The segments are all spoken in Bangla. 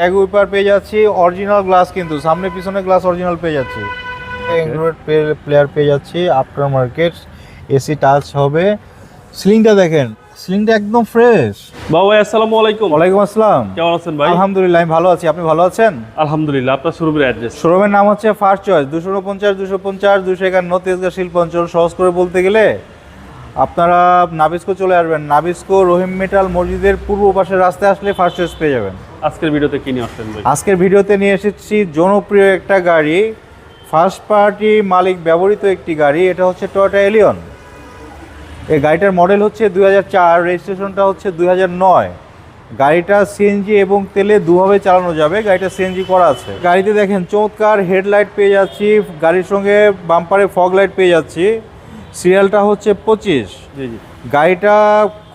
ব্যাগ উইপার পেয়ে যাচ্ছি অরিজিনাল গ্লাস কিন্তু সামনে পিছনে গ্লাস অরিজিনাল পেয়ে যাচ্ছি। অ্যান্ড্রয়েড প্লেয়ার পেয়ে যাচ্ছি আফটার মার্কেট এসি টাচ হবে। সিলিংটা দেখেন সিলিংটা একদম ফ্রেশ বাবু ভাই আসসালামু আলাইকুম। ওয়ালাইকুম আসসালাম। কেমন আছেন ভাই? আলহামদুলিল্লাহ আমি ভালো আছি। আপনি ভালো আছেন? আলহামদুলিল্লাহ আপনার শোরুমের অ্যাড্রেস শোরুমের নাম হচ্ছে ফার্স্ট চয়েস দুশো উনপঞ্চাশ দুশো পঞ্চাশ দুশো একান্ন তেজগা শিল্পাঞ্চল সহজ করে বলতে গেলে আপনারা নাবিস্কো চলে আসবেন। নাবিস্কো রহিম মেটাল মসজিদের পূর্ব পাশের রাস্তায় আসলে ফার্স্ট চয়েস পেয়ে যাবেন। আজকের ভিডিওতে কি নিয়ে আসছেন ভাই? আজকের ভিডিওতে নিয়ে এসেছি জনপ্রিয় একটা গাড়ি ফার্স্ট পার্টি মালিক ব্যবহৃত একটি গাড়ি এটা হচ্ছে টয়োটা এলিয়ন এই গাড়িটার মডেল হচ্ছে দুই হাজার চার রেজিস্ট্রেশনটা হচ্ছে দুই হাজার নয়। গাড়িটা সিএনজি এবং তেলে দুভাবে চালানো যাবে গাড়িটা সিএনজি করা আছে। গাড়িতে দেখেন চমৎকার হেডলাইট পেয়ে যাচ্ছি গাড়ির সঙ্গে বাম্পারে ফগ লাইট পেয়ে যাচ্ছি। সিরিয়ালটা হচ্ছে পঁচিশ। গাড়িটা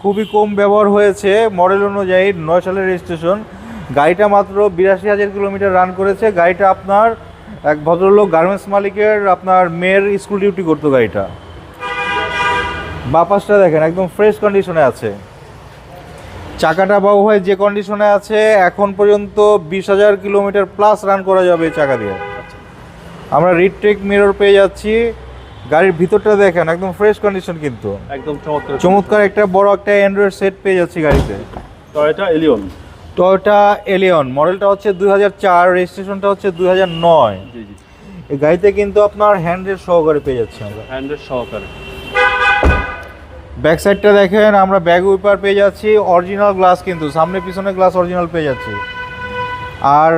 খুবই কম ব্যবহার হয়েছে মডেল অনুযায়ী নয় সালের রেজিস্ট্রেশন গাড়িটা মাত্র বিরাশি হাজার কিলোমিটার রান করেছে। গাড়িটা আপনার এক ভদ্রলোক গার্মেন্টস মালিকের আপনার মেয়ের স্কুল ডিউটি করতো গাড়িটা। বাপাসটা দেখেন একদম ফ্রেশ কন্ডিশনে আছে। চাকাটা বাবু ভাই যে কন্ডিশনে আছে এখন পর্যন্ত বিশ হাজার কিলোমিটার প্লাস রান করা যাবে এই চাকা দিয়ে। আমরা রিট্রেক মিরর পেয়ে যাচ্ছি। গাড়ির ভিতরটা দেখেন একদম ফ্রেশ কন্ডিশন কিন্তু। একদম চমৎকার। চমৎকার একটা বড় একটা অ্যান্ড্রয়েড সেট পেয়ে যাচ্ছি গাড়িতে। টয়োটা এলিয়ন টয়োটা এলিয়ন মডেলটা হচ্ছে দুই হাজার চার রেজিস্ট্রেশনটা হচ্ছে দুই হাজার নয়। এই গাড়িতে কিন্তু আপনার হ্যান্ডের সহকারে পেয়ে যাচ্ছে আমরা। হ্যান্ডের সহকারে। ব্যাক সাইডটা দেখেন আমরা ব্যাগ উইপার পেয়ে যাচ্ছি অরিজিনাল গ্লাস কিন্তু সামনে পিছনে গ্লাস অরিজিনাল পেয়ে যাচ্ছি। আর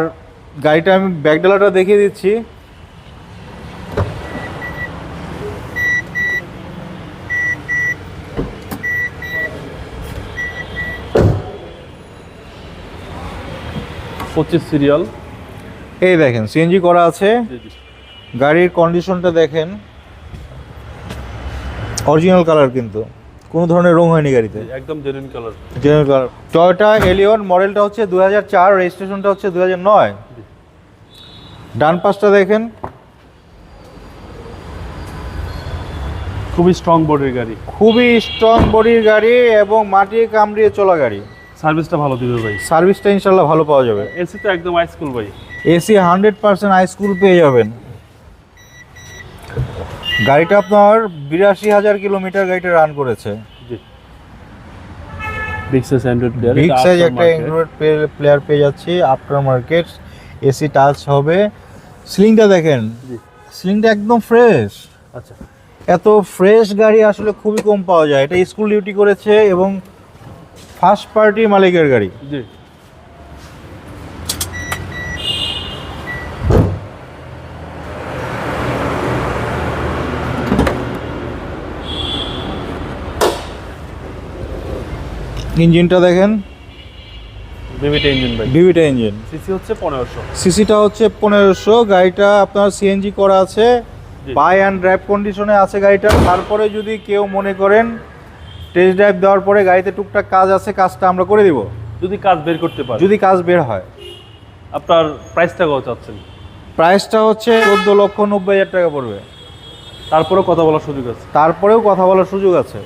গাড়িটা আমি ব্যাগডালাটা দেখিয়ে দিচ্ছি। পঁচিশ সিরিয়াল এই দেখেন সিএনজি করা আছে। গাড়ির কন্ডিশনটা দেখেন। অরিজিনাল কালার কিন্তু। কোনো ধরনের রং হয়নি গাড়িতে। একদম genuine colour genuine colour Toyota Allion মডেলটা হচ্ছে দু হাজার চার রেজিস্ট্রেশনটা হচ্ছে দু হাজার নয়। ডান পাশটা দেখেন। খুবই স্ট্রং বডির গাড়ি। খুবই স্ট্রং বডির গাড়ি এবং মাটি কামড়িয়ে চলা গাড়ি। সার্ভিসটা ভালো দিবে ভাই। সার্ভিসটা ইনশাল্লাহ ভালো পাওয়া যাবে। এসি তো একদম হাইস্কুল ভাই। AC hundred percent high school পেয়ে যাবেন। গাড়িটা আপনার বিরাশি হাজার কিলোমিটার গাড়িটা রান করেছে। জি। Big size android player big size একটা অ্যান্ড্রয়েড প্লেয়ার পেয়ে যাচ্ছি আফটার মার্কেট এসি টাচ হবে। সিলিংটা দেখেন। জি। সিলিংটা একদম ফ্রেশ আচ্ছা। এত ফ্রেশ গাড়ি আসলে খুবই কম পাওয়া যায়। এটা স্কুল ডিউটি করেছে এবং ফার্স্ট পার্টি মালিকের গাড়ি। জি। ইঞ্জিনটা দেখেন। বিবিটা ইঞ্জিন ভাই। ডিভিটা ইঞ্জিন। সিসি হচ্ছে পনেরোশো। সিসিটা হচ্ছে পনেরোশো। গাড়িটা আপনার সিএনজি করা আছে। বাই অ্যান্ড ড্রাইভ কন্ডিশনে আছে গাড়িটা। তারপরে যদি কেউ মনে করেন টেস্ট ড্রাইভ দেওয়ার পরে গাড়িতে টুকটাক কাজ আছে কাজটা আমরা করে দিব। যদি কাজ বের করতে পারি। যদি কাজ বের হয়। আপনার প্রাইসটা কত চাচ্ছেন? প্রাইসটা হচ্ছে চোদ্দ লক্ষ নব্বই হাজার টাকা পড়বে। তারপরেও কথা বলার সুযোগ আছে? তারপরেও কথা বলার সুযোগ আছে।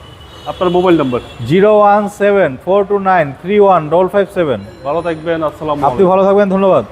আপনার mobile number zero one seven four two nine three one double five seven. ভালো থাকবেন আসসালামু আপনি ভালো থাকবেন ধন্যবাদ।